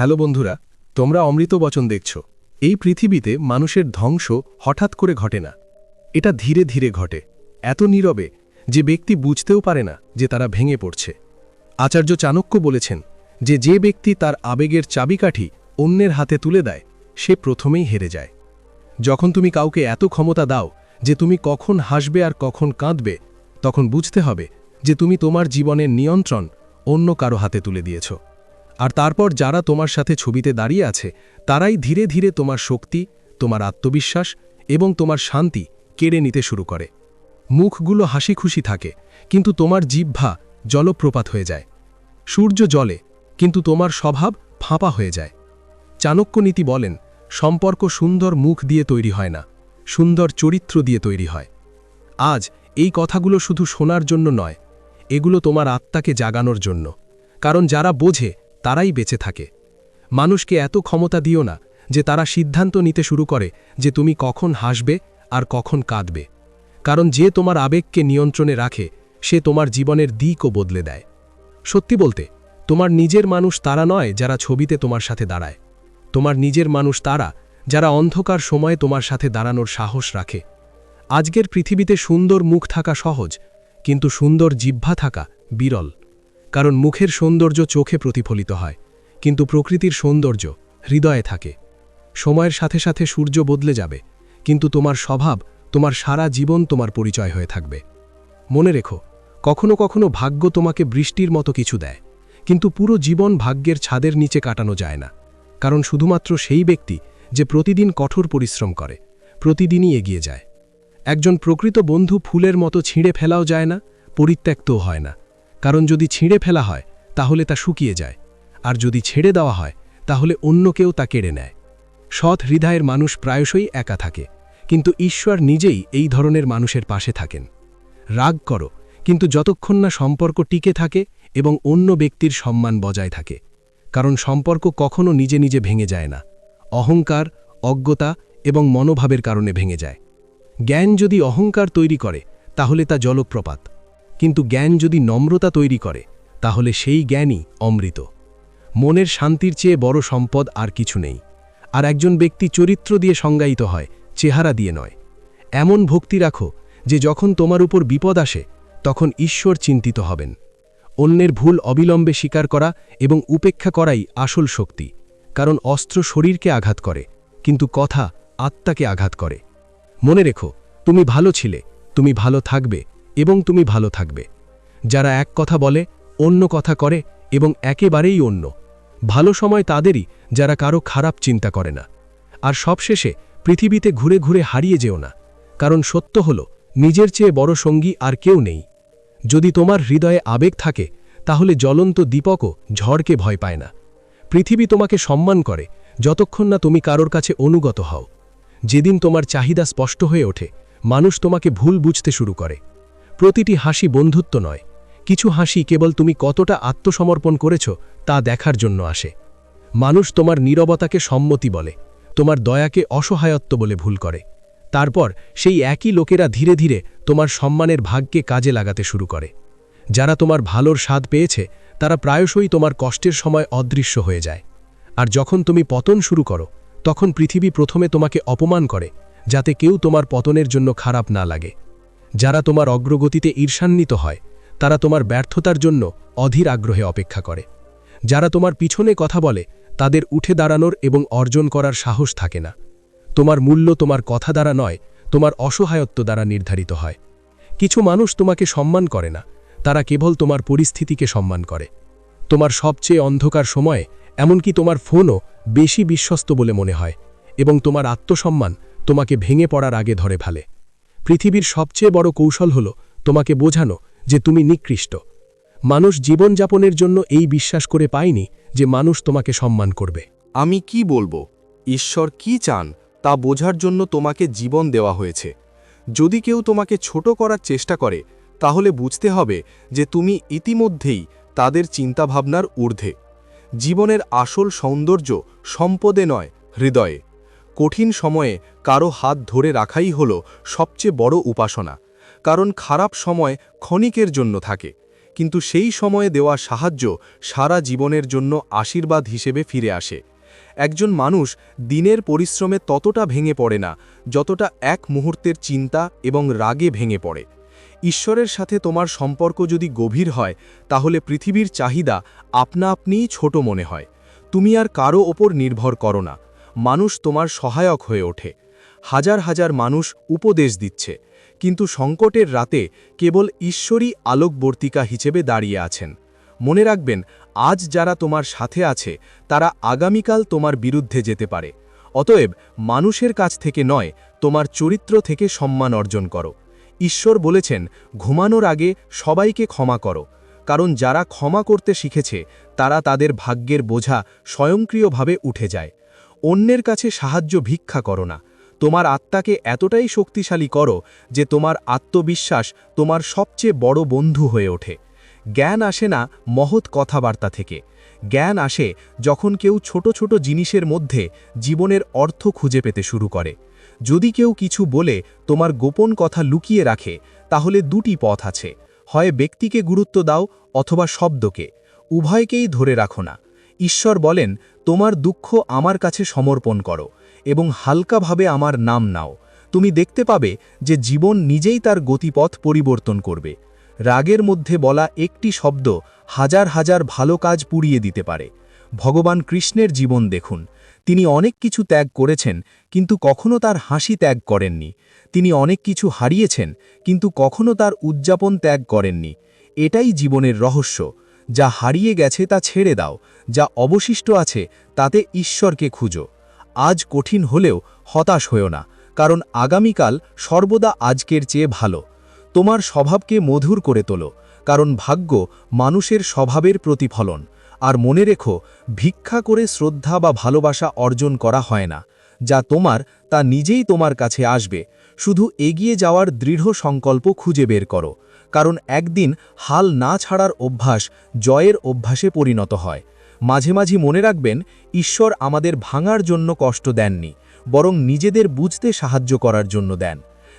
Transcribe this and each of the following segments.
Hello বন্ধুরা, তোমরা অমৃত বচন দেখছ। এই পৃথিবীতে মানুষের ধ্বংস হঠাৎ করে ঘটে না। এটা ধীরে ধীরে ঘটে। এত নীরবে যে ব্যক্তি বুঝতেও পারে না যে তারা ভেঙে পড়ছে। আচার্য চাণক্য বলেছেন যে যে ব্যক্তি তার আবেগের চাবিকাঠি অন্যের হাতে তুলে দেয়, সে প্রথমেই হেরে যায়। যখন তুমি কাউকে এত ক্ষমতা দাও যে তুমি কখন হাসবে আর কখন কাঁদবে, তখন বুঝতে হবে যে তুমি তোমার জীবনের নিয়ন্ত্রণ অন্য কারও হাতে তুলে দিয়েছ। আর তারপর যারা তোমার সাথে ছবিতে দাঁড়িয়ে আছে, তারাই ধীরে ধীরে তোমার শক্তি, তোমার আত্মবিশ্বাস এবং তোমার শান্তি কেড়ে নিতে শুরু করে। মুখগুলো হাসি খুশি থাকে, কিন্তু তোমার জিহ্বা জলপ্রপাত হয়ে যায়। সূর্য জলে কিন্তু তোমার স্বভাব ফাঁপা হয়ে যায়। চাণক্য নীতি বলেন, সম্পর্ক সুন্দর মুখ দিয়ে তৈরি হয় না, সুন্দর চরিত্র দিয়ে তৈরি হয়। আজ এই কথাগুলো শুধু শোনার জন্য নয়, এগুলো তোমার আত্মাকে জাগানোর জন্য। কারণ যারা বোঝে তারাই বেঁচে থাকে। মানুষকে এত ক্ষমতা দিও না যে তারা সিদ্ধান্ত নিতে শুরু করে যে তুমি কখন হাসবে আর কখন কাঁদবে। কারণ যে তোমার আবেগকে নিয়ন্ত্রণে রাখে, সে তোমার জীবনের দিকও বদলে দেয়। সত্যি বলতে, তোমার নিজের মানুষ তারা নয় যারা ছবিতে তোমার সাথে দাঁড়ায়। তোমার নিজের মানুষ তারা যারা অন্ধকার সময়ে তোমার সাথে দাঁড়ানোর সাহস রাখে। আজকের পৃথিবীতে সুন্দর মুখ থাকা সহজ, কিন্তু সুন্দর জিহ্বা থাকা বিরল। কারণ মুখের সৌন্দর্য চোখে প্রতিফলিত হয়, কিন্তু প্রকৃতির সৌন্দর্য হৃদয়ে থাকে। সময়ের সাথে সাথে সূর্য বদলে যাবে, কিন্তু তোমার স্বভাব, তোমার সারা জীবন তোমার পরিচয় হয়ে থাকবে। মনে রেখো, কখনো কখনো ভাগ্য তোমাকে বৃষ্টির মতো কিছু দেয়, কিন্তু পুরো জীবন ভাগ্যের ছাদের নিচে কাটানো যায় না, কারণ শুধুমাত্র সেই ব্যক্তি যে প্রতিদিন কঠোর পরিশ্রম করে, প্রতিদিনই এগিয়ে যায়। একজন প্রকৃত বন্ধু ফুলের মতো ছিঁড়ে ফেলাও যায় না, পরিত্যক্তও হয় না। কারণ যদি ছিঁড়ে ফেলা হয়, তাহলে তা শুকিয়ে যায়। আর যদি ছেড়ে দেওয়া হয়, তাহলে অন্য কেউ তা কেড়ে নেয়। সৎ হৃদয়ের মানুষ প্রায়শই একা থাকে, কিন্তু ঈশ্বর নিজেই এই ধরনের মানুষের পাশে থাকেন। রাগ করো, কিন্তু যতক্ষণ না সম্পর্ক টিকে থাকে এবং অন্য ব্যক্তির সম্মান বজায় থাকে, কারণ সম্পর্ক কখনো নিজে নিজে ভেঙে যায় না। অহংকার, অজ্ঞতা এবং মনোভাবের কারণে ভেঙে যায়। জ্ঞান যদি অহংকার তৈরি করে, তাহলে তা জলপ্রপাত। কিন্তু জ্ঞান যদি নম্রতা তৈরি করে, তাহলে সেই জ্ঞানই অমৃত। মনের শান্তির চেয়ে বড় সম্পদ আর কিছু নেই। আর একজন ব্যক্তি চরিত্র দিয়ে সংজ্ঞায়িত হয়, চেহারা দিয়ে নয়। এমন ভক্তি রাখো যে যখন তোমার উপর বিপদ আসে, তখন ঈশ্বর চিন্তিত হবেন। অন্যের ভুল অবিলম্বে স্বীকার করা এবং উপেক্ষা করাই আসল শক্তি, কারণ অস্ত্র শরীরকে আঘাত করে, কিন্তু কথা আত্মাকে আঘাত করে। মনে রেখো, তুমি ভালো ছিলে, তুমি ভালো থাকবে এবং তুমি ভালো থাকবে। যারা এক কথা বলে, অন্য কথা করে এবং একেবারেই অন্য। ভালো সময় তাদেরই, যারা কারও খারাপ চিন্তা করে না। আর সবশেষে, পৃথিবীতে ঘুরে ঘুরে হারিয়ে যেও না। কারণ সত্য হল, নিজের চেয়ে বড় সঙ্গী আর কেউ নেই। যদি তোমার হৃদয়ে আবেগ থাকে, তাহলে জ্বলন্ত দীপকও ঝড়কে ভয় পায় না। পৃথিবী তোমাকে সম্মান করে, যতক্ষণ না তুমি কারোর কাছে অনুগত হও। যেদিন তোমার চাহিদা স্পষ্ট হয়ে ওঠে, মানুষ তোমাকে ভুল বুঝতে শুরু করে। প্রতিটি হাসি বন্ধুত্ব নয়। কিছু হাসি কেবল তুমি কতটা আত্মসমর্পণ করেছ তা দেখার জন্য আসে। মানুষ তোমার নীরবতাকে সম্মতি বলে, তোমার দয়াকে অসহায়ত্ব বলে ভুল করে। তারপর সেই একই লোকেরা ধীরে ধীরে তোমার সম্মানের ভাগকে কাজে লাগাতে শুরু করে। যারা তোমার ভালোর স্বাদ পেয়েছে, তারা প্রায়শই তোমার কষ্টের সময় অদৃশ্য হয়ে যায়। আর যখন তুমি পতন শুরু করো, তখন পৃথিবী প্রথমে তোমাকে অপমান করে, যাতে কেউ তোমার পতনের জন্য খারাপ না লাগে। যারা তোমার অগ্রগতিতে ঈর্ষান্বিত হয়, তারা তোমার ব্যর্থতার জন্য অধীর আগ্রহে অপেক্ষা করে। যারা তোমার পিছনে কথা বলে, তাদের উঠে দাঁড়ানোর এবং অর্জন করার সাহস থাকে না। তোমার মূল্য তোমার কথা দ্বারা নয়, তোমার অসহায়ত্ব দ্বারা নির্ধারিত হয়। কিছু মানুষ তোমাকে সম্মান করে না, তারা কেবল তোমার পরিস্থিতিকে সম্মান করে। তোমার সবচেয়ে অন্ধকার সময়ে, এমনকি তোমার ফোনও বেশি বিশ্বস্ত বলে মনে হয়, এবং তোমার আত্মসম্মান তোমাকে ভেঙে পড়ার আগে ধরে ফেলে। পৃথিবীর সবচেয়ে বড় কৌশল হল তোমাকে বোঝানো যে তুমি নিকৃষ্ট। মানুষ জীবনযাপনের জন্য এই বিশ্বাস করে পায়নি যে মানুষ তোমাকে সম্মান করবে। আমি কি বলব? ঈশ্বর কি চান তা বোঝার জন্য তোমাকে জীবন দেওয়া হয়েছে। যদি কেউ তোমাকে ছোট করার চেষ্টা করে, তাহলে বুঝতে হবে যে তুমি ইতিমধ্যেই তাদের চিন্তাভাবনার ঊর্ধ্বে। জীবনের আসল সৌন্দর্য সম্পদে নয়, হৃদয়ে। কঠিন সময়ে কারও হাত ধরে রাখাই হল সবচেয়ে বড় উপাসনা, কারণ খারাপ সময় ক্ষণিকের জন্য থাকে, কিন্তু সেই সময়ে দেওয়া সাহায্য সারা জীবনের জন্য আশীর্বাদ হিসেবে ফিরে আসে। একজন মানুষ দিনের পরিশ্রমে ততটা ভেঙে পড়ে না, যতটা এক মুহূর্তের চিন্তা এবং রাগে ভেঙে পড়ে। ঈশ্বরের সাথে তোমার সম্পর্ক যদি গভীর হয়, তাহলে পৃথিবীর চাহিদা আপনা আপনিই ছোট মনে হয়। তুমি আর কারও ওপর নির্ভর করো না। মানুষ তোমার সহায়ক হয়ে ওঠে। হাজার হাজার মানুষ উপদেশ দিচ্ছে, কিন্তু সংকটের রাতে কেবল ঈশ্বরই আলোকবর্তিকা হিসেবে দাঁড়িয়ে আছেন। মনে রাখবেন, আজ যারা তোমার সাথে আছে, তারা আগামীকাল তোমার বিরুদ্ধে যেতে পারে। অতএব মানুষের কাছ থেকে নয়, তোমার চরিত্র থেকে সম্মান অর্জন করো। ঈশ্বর বলেছেন, ঘুমানোর আগে সবাইকে ক্ষমা করো। কারণ যারা ক্ষমা করতে শিখেছে, তারা তাদের ভাগ্যের বোঝা স্বয়ংক্রিয়ভাবে উঠে যায়। অন্যের কাছে সাহায্য ভিক্ষা করো না। তোমার আত্মাকে এতটাই শক্তিশালী করো যে তোমার আত্মবিশ্বাস তোমার সবচেয়ে বড় বন্ধু হয়ে ওঠে। জ্ঞান আসে না মহৎ কথাবার্তা থেকে। জ্ঞান আসে যখন কেউ ছোট ছোট জিনিসের মধ্যে জীবনের অর্থ খুঁজে পেতে শুরু করে। যদি কেউ কিছু বলে তোমার গোপন কথা লুকিয়ে রাখে, তাহলে দুটি পথ আছে। হয় ব্যক্তিকে গুরুত্ব দাও অথবা শব্দকে। উভয়কেই ধরে রাখো না। ঈশ্বর বলেন তোমার দুঃখ আমার কাছে সমর্পণ করো এবং হালকাভাবে আমার নাম নাও। তুমি দেখতে পাবে যে জীবন নিজেই তার গতিপথ পরিবর্তন করবে। রাগের মধ্যে বলা একটি শব্দ হাজার হাজার ভালো কাজ পুড়িয়ে দিতে পারে। ভগবান কৃষ্ণের জীবন দেখুন। তিনি অনেক কিছু ত্যাগ করেছেন, কিন্তু কখনো তার হাসি ত্যাগ করেননি। তিনি অনেক কিছু হারিয়েছেন, কিন্তু কখনো তার উদযাপন ত্যাগ করেননি। এটাই জীবনের রহস্য। যা হারিয়ে গেছে তা ছেড়ে দাও, যা অবশিষ্ট আছে তাতে ঈশ্বরকে খুঁজো। আজ কঠিন হলেও হতাশ হয়েও না, কারণ আগামীকাল সর্বদা আজকের চেয়ে ভালো। তোমার স্বভাবকে মধুর করে তোলো, কারণ ভাগ্য মানুষের স্বভাবের প্রতিফলন। আর মনে রেখো, ভিক্ষা করে শ্রদ্ধা বা ভালোবাসা অর্জন করা হয় না। যা তোমার, তা নিজেই তোমার কাছে আসবে। শুধু এগিয়ে যাওয়ার দৃঢ় সংকল্প খুঁজে বের করো। কারণ একদিন হাল না ছাড়ার অভ্যাস জয়ের অভ্যাসে পরিণত হয়। মাঝে মাঝে মনে রাখবেন, ঈশ্বর আমাদের ভাঙার জন্য কষ্ট দেননি, বরং নিজেদের বুঝতে সাহায্য করার জন্য দেন।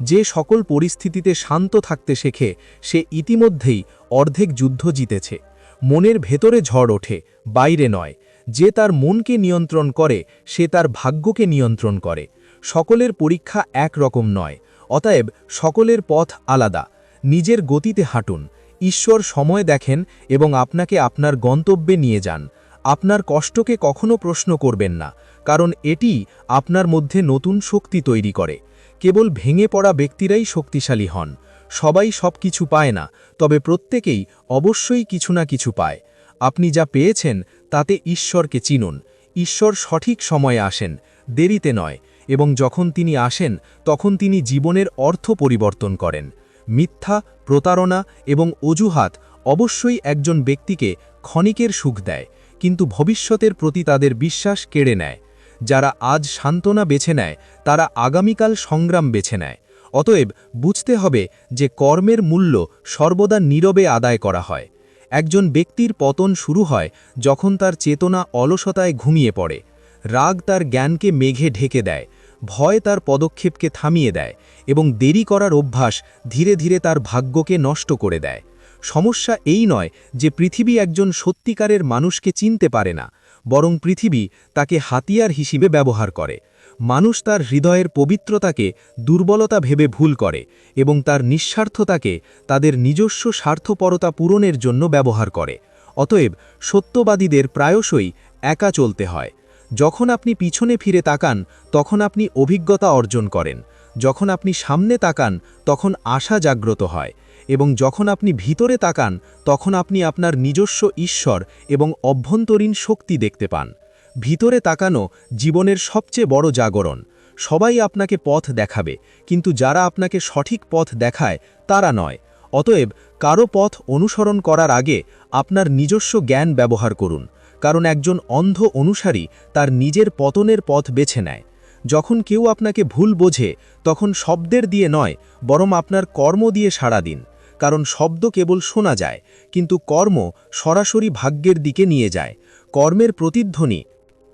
যে সকল পরিস্থিতিতে শান্ত থাকতে শেখে, সে ইতিমধ্যেই অর্ধেক যুদ্ধ জিতেছে। মনের ভেতরে ঝড় ওঠে, বাইরে নয়। যে তার মনকে নিয়ন্ত্রণ করে, সে তার ভাগ্যকে নিয়ন্ত্রণ করে। সকলের পরীক্ষা এক রকম নয়, অতএব সকলের পথ আলাদা। নিজের গতিতে হাঁটুন। ঈশ্বর সময় দেখেন এবং আপনাকে আপনার গন্তব্যে নিয়ে যান। আপনার কষ্টকে কখনো প্রশ্ন করবেন না, কারণ এটি আপনার মধ্যে নতুন শক্তি তৈরি করে। কেবল ভেঙে পড়া ব্যক্তিরাই শক্তিশালী হন। সবাই সব কিছু পায় না, তবে প্রত্যেকেই অবশ্যই কিছু না কিছু পায়। আপনি যা পেয়েছেন, তাতে ঈশ্বরকে চিনুন। ঈশ্বর সঠিক সময়ে আসেন, দেরিতে নয়, এবং যখন তিনি আসেন, তখন তিনি জীবনের অর্থ পরিবর্তন করেন। মিথ্যা, প্রতারণা এবং অজুহাত অবশ্যই একজন ব্যক্তিকে ক্ষণিকের সুখ দেয়, কিন্তু ভবিষ্যতের প্রতি তাদের বিশ্বাস কেড়ে নেয়। যারা আজ সান্ত্বনা বেছে নেয়, তারা আগামীকাল সংগ্রাম বেছে নেয়। অতএব বুঝতে হবে যে কর্মের মূল্য সর্বদা নীরবে আদায় করা হয়। একজন ব্যক্তির পতন শুরু হয় যখন তার চেতনা অলসতায় ঘুমিয়ে পড়ে। রাগ তার জ্ঞানকে মেঘে ঢেকে দেয়। ভয় তার পদক্ষেপকে থামিয়ে দেয় এবং দেরি করার অভ্যাস ধীরে ধীরে তার ভাগ্যকে নষ্ট করে দেয়। সমস্যা এই নয় যে পৃথিবী একজন সত্যিকারের মানুষকে চিনতে পারে না, বরং পৃথিবী তাকে হাতিয়ার হিসেবে ব্যবহার করে। মানুষ তার হৃদয়ের পবিত্রতাকে, দুর্বলতা ভেবে ভুল করে এবং তার নিঃস্বার্থতাকে তাদের নিজস্ব স্বার্থপরতা পূরণের জন্য ব্যবহার করে। অতএব সত্যবাদীদের প্রায়শই একা চলতে হয়। যখন আপনি পিছনে ফিরে তাকান, তখন আপনি অভিজ্ঞতা অর্জন করেন। যখন আপনি সামনে তাকান, তখন আশা জাগ্রত হয়। এবং যখন আপনি ভিতরে তাকান, তখন আপনি আপনার নিজস্ব ঈশ্বর এবং অভ্যন্তরীণ শক্তি দেখতে পান। ভিতরে তাকানো জীবনের সবচেয়ে বড় জাগরণ। সবাই আপনাকে পথ দেখাবে, কিন্তু যারা আপনাকে সঠিক পথ দেখায়, তারা নয়। অতএব কারও পথ অনুসরণ করার আগে আপনার নিজস্ব জ্ঞান ব্যবহার করুন। কারণ একজন অন্ধ অনুসারী তার নিজের পতনের পথ বেছে নেয়। যখন কেউ আপনাকে ভুল বোঝে, তখন শব্দের দিয়ে নয়, বরং আপনার কর্ম দিয়ে সাড়া দিন। কারণ শব্দ কেবল শোনা যায়, কিন্তু কর্ম সরাসরি ভাগ্যের দিকে নিয়ে যায়। কর্মের প্রতিধ্বনি,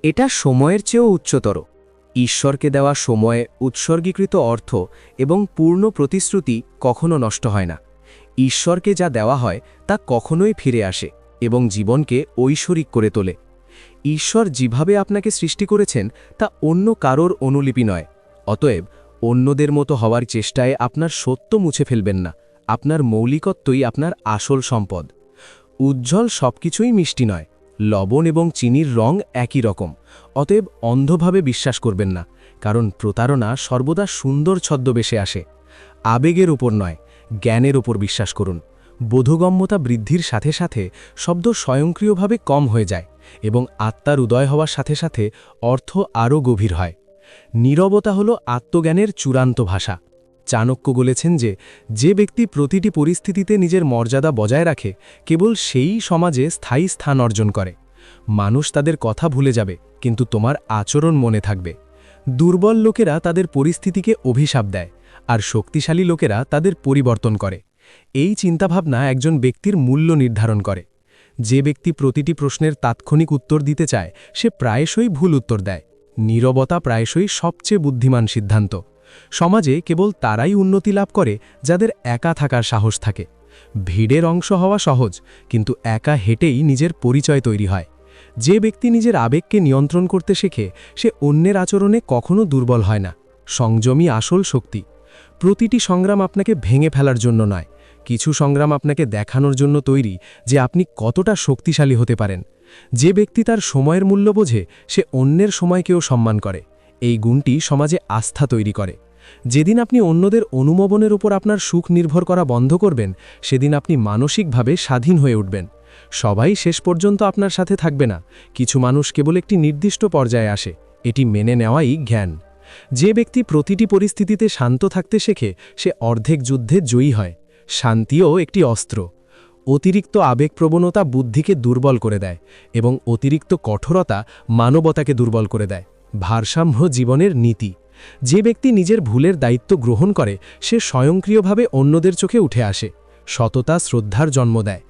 এটা সময়ের চেয়েও উচ্চতর। ঈশ্বরকে দেওয়া সময়ে উৎসর্গীকৃত অর্থ এবং পূর্ণ প্রতিশ্রুতি কখনো নষ্ট হয় না। ঈশ্বরকে যা দেওয়া হয়, তা কখনোই ফিরে আসে। এবং জীবনকে ঐশ্বরিক করে তোলে। ঈশ্বর যেভাবে আপনাকে সৃষ্টি করেছেন, তা অন্য কারোর অনুলিপি নয়। অতএব অন্যদের মতো হওয়ার চেষ্টায় আপনার সত্য মুছে ফেলবেন না। আপনার মৌলিকত্বই আপনার আসল সম্পদ। উজ্জ্বল সবকিছুই মিষ্টি নয়। লবণ এবং চিনির রং একই রকম। অতএব অন্ধভাবে বিশ্বাস করবেন না, কারণ প্রতারণা সর্বদা সুন্দর ছদ্মবেশে আসে। আবেগের উপর নয়, জ্ঞানের উপর বিশ্বাস করুন। বোধগম্যতা বৃদ্ধির সাথে সাথে শব্দ স্বয়ংক্রিয়ভাবে কম হয়ে যায় এবং আত্মার উদয় হওয়ার সাথে সাথে অর্থ আরও গভীর হয়। নীরবতা হল আত্মজ্ঞানের চূড়ান্ত ভাষা। চাণক্য বলেছেন যে যে ব্যক্তি প্রতিটি পরিস্থিতিতে নিজের মর্যাদা বজায় রাখে, কেবল সেই সমাজে স্থায়ী স্থান অর্জন করে। মানুষ তাদের কথা ভুলে যাবে, কিন্তু তোমার আচরণ মনে থাকবে। দুর্বল লোকেরা তাদের পরিস্থিতিকে অভিশাপ দেয়, আর শক্তিশালী লোকেরা তাদের পরিবর্তন করে। এই চিন্তাভাবনা একজন ব্যক্তির মূল্য নির্ধারণ করে। যে ব্যক্তি প্রতিটি প্রশ্নের তাৎক্ষণিক উত্তর দিতে চায়, সে প্রায়শই ভুল উত্তর দেয়। নীরবতা প্রায়শই সবচেয়ে বুদ্ধিমান সিদ্ধান্ত। সমাজে কেবল তারাই উন্নতি লাভ করে যাদের একা থাকার সাহস থাকে। ভিড়ের অংশ হওয়া সহজ, কিন্তু একা হেঁটেই নিজের পরিচয় তৈরি হয়। যে ব্যক্তি নিজের আবেগকে নিয়ন্ত্রণ করতে শেখে, সে অন্যের আচরণে কখনো দুর্বল হয় না। সংযমী আসল শক্তি। প্রতিটি সংগ্রাম আপনাকে ভেঙে ফেলার জন্য নয়। কিছু সংগ্রাম আপনাকে দেখানোর জন্য তৈরি যে আপনি কতটা শক্তিশালী হতে পারেন। যে ব্যক্তি তার সময়ের মূল্য বোঝে, সে অন্যের সময়কেও সম্মান করে। এই গুণটি সমাজে আস্থা তৈরি করে। যেদিন আপনি অন্যদের অনুমোবনের উপর আপনার সুখ নির্ভর করা বন্ধ করবেন, সেদিন আপনি মানসিকভাবে স্বাধীন হয়ে উঠবেন। সবাই শেষ পর্যন্ত আপনার সাথে থাকবে না। কিছু মানুষ কেবল একটি নির্দিষ্ট পর্যায়ে আসে। এটি মেনে নেওয়াই জ্ঞান। যে ব্যক্তি প্রতিটি পরিস্থিতিতে শান্ত থাকতে শেখে, সে অর্ধেক যুদ্ধে জয়ী হয়। শান্তিও একটি অস্ত্র। অতিরিক্ত আবেগপ্রবণতা বুদ্ধিকে দুর্বল করে দেয় এবং অতিরিক্ত কঠোরতা মানবতাকে দুর্বল করে দেয়। ভারসাম্য জীবনের নীতি। যে ব্যক্তি নিজের ভুলের দায়িত্ব গ্রহণ করে, সে স্বয়ংক্রিয়ভাবে অন্যদের চোখে উঠে আসে। সততা, শ্রদ্ধার জন্ম দেয়।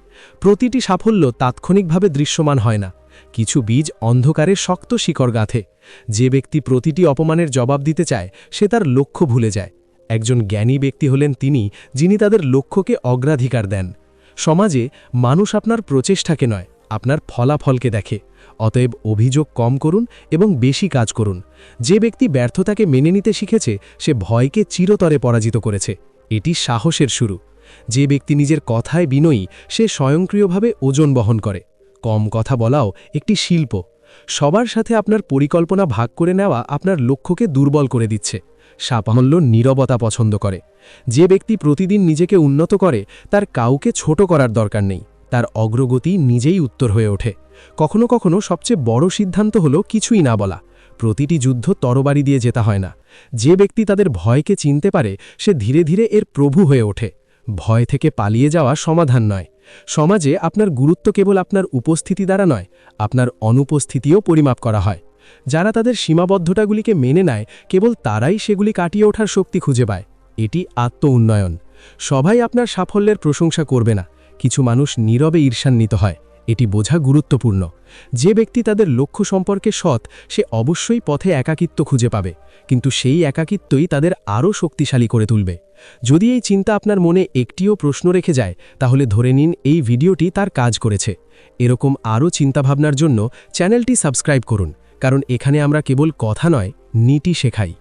প্রতিটি সাফল্য তাৎক্ষণিকভাবে দৃশ্যমান হয় না। কিছু বীজ অন্ধকারে শক্ত শিকড় গাঁথে। যে ব্যক্তি প্রতিটি অপমানের জবাব দিতে চায়, সে তার লক্ষ্য ভুলে যায়। একজন জ্ঞানী ব্যক্তি হলেন তিনি, যিনি তাদের লক্ষ্যকে অগ্রাধিকার দেন। সমাজে মানুষ আপনার প্রচেষ্টাকে নয়, আপনার ফলাফলকে দেখে। অতএব অভিযোগ কম করুন এবং বেশি কাজ করুন। যে ব্যক্তি ব্যর্থতাকে মেনে নিতে শিখেছে, সে ভয়কে চিরতরে পরাজিত করেছে। এটি সাহসের শুরু। যে ব্যক্তি নিজের কথায় বিনয়ী, সে স্বয়ংক্রিয়ভাবে ওজন বহন করে। কম কথা বলাও একটি শিল্প। সবার সাথে আপনার পরিকল্পনা ভাগ করে নেওয়া আপনার লক্ষ্যকে দুর্বল করে দিচ্ছে। সাপামল্য নীরবতা পছন্দ করে। যে ব্যক্তি প্রতিদিন নিজেকে উন্নত করে, তার কাউকে ছোট করার দরকার নেই। তার অগ্রগতি নিজেই উত্তর হয়ে ওঠে। কখনো কখনো সবচেয়ে বড় সিদ্ধান্ত হলো কিছুই না বলা। প্রতিটি যুদ্ধ তরবারি দিয়ে যেতে হয় না। যে ব্যক্তি তাদের ভয়কে চিনতে পারে, সে ধীরে ধীরে এর প্রভু হয়ে ওঠে। ভয় থেকে পালিয়ে যাওয়া সমাধান নয়। সমাজে আপনার গুরুত্ব কেবল আপনার উপস্থিতি দ্বারা নয়, আপনার অনুপস্থিতিও পরিমাপ করা হয়। যারা তাদের সীমাবদ্ধতাগুলিকে মেনে নেয়, কেবল তারাই সেগুলি কাটিয়ে ওঠার শক্তি খুঁজে পায়। এটি আত্ম উন্নয়ন। সবাই আপনার সাফল্যের প্রশংসা করবে না। কিছু মানুষ নীরবে ঈর্ষান্বিত হয়। এটি বোঝা গুরুত্বপূর্ণ। যে ব্যক্তি তাদের লক্ষ্য সম্পর্কে সৎ, সে অবশ্যই পথে একাকিত্ব খুঁজে পাবে। কিন্তু সেই একাকিত্বই তাদের আরও শক্তিশালী করে তুলবে। যদি এই চিন্তা আপনার মনে একটিও প্রশ্ন রেখে যায়, তাহলে ধরে নিন এই ভিডিওটি তার কাজ করেছে। এরকম আরও চিন্তাভাবনার জন্য চ্যানেলটি সাবস্ক্রাইব করুন। কারণ এখানে আমরা কেবল কথা নয় নীতি শেখাই।